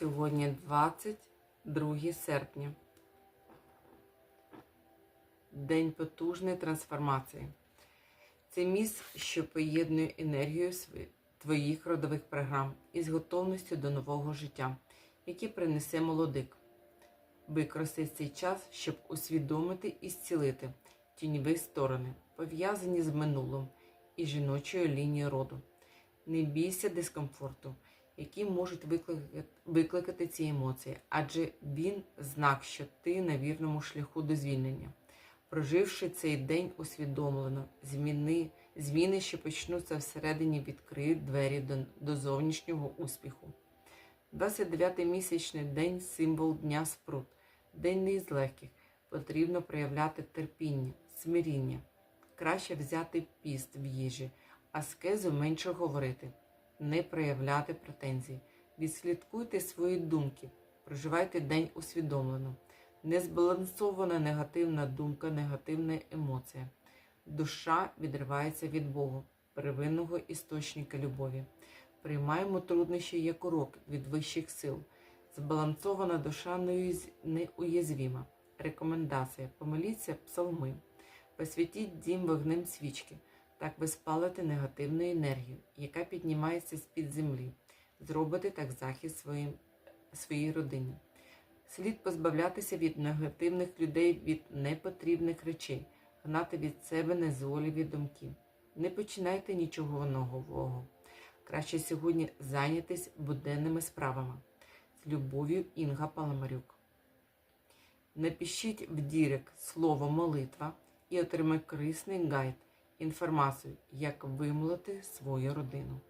Сьогодні 22 серпня. День потужної трансформації. Це міст, що поєднує енергію твоїх родових програм із готовністю до нового життя, яке принесе молодик. Використай цей час, щоб усвідомити і зцілити тіньові сторони, пов'язані з минулим і жіночою лінією роду. Не бійся дискомфорту, які можуть викликати, ці емоції, адже він знак, що ти на вірному шляху до звільнення. Проживши цей день усвідомлено, зміни, зміни, що почнуться всередині, відкриють двері до, до зовнішнього успіху. 29-й місячний день символ Дня Спрут. День не із легких. Потрібно проявляти терпіння, смиріння. Краще взяти піст в їжі, аскезу менше говорити, не проявляти претензій. Відслідкуйте свої думки, проживайте день усвідомлено. Незбалансована негативна думка, негативна емоція. Душа відривається від Бога, первинного істочника любові. Приймаємо труднощі як урок від вищих сил. Збалансована душа неуяз- неуязвима. Рекомендація. Помоліться псалми. Посвятіть дім вогнем свічки. Так ви спалите негативну енергію, яка піднімається з-під землі. Зробите так захист своїм, своїй родині. Слід позбавлятися від негативних людей, від непотрібних речей, гнати від себе незволіві думки. Не починайте нічого нового. Краще сьогодні зайнятись буденними справами. З любов'ю Інга Паламарюк. Напишіть в Дірек слово молитва і отримай корисний гайд, інформацію, як вимолити свою родину.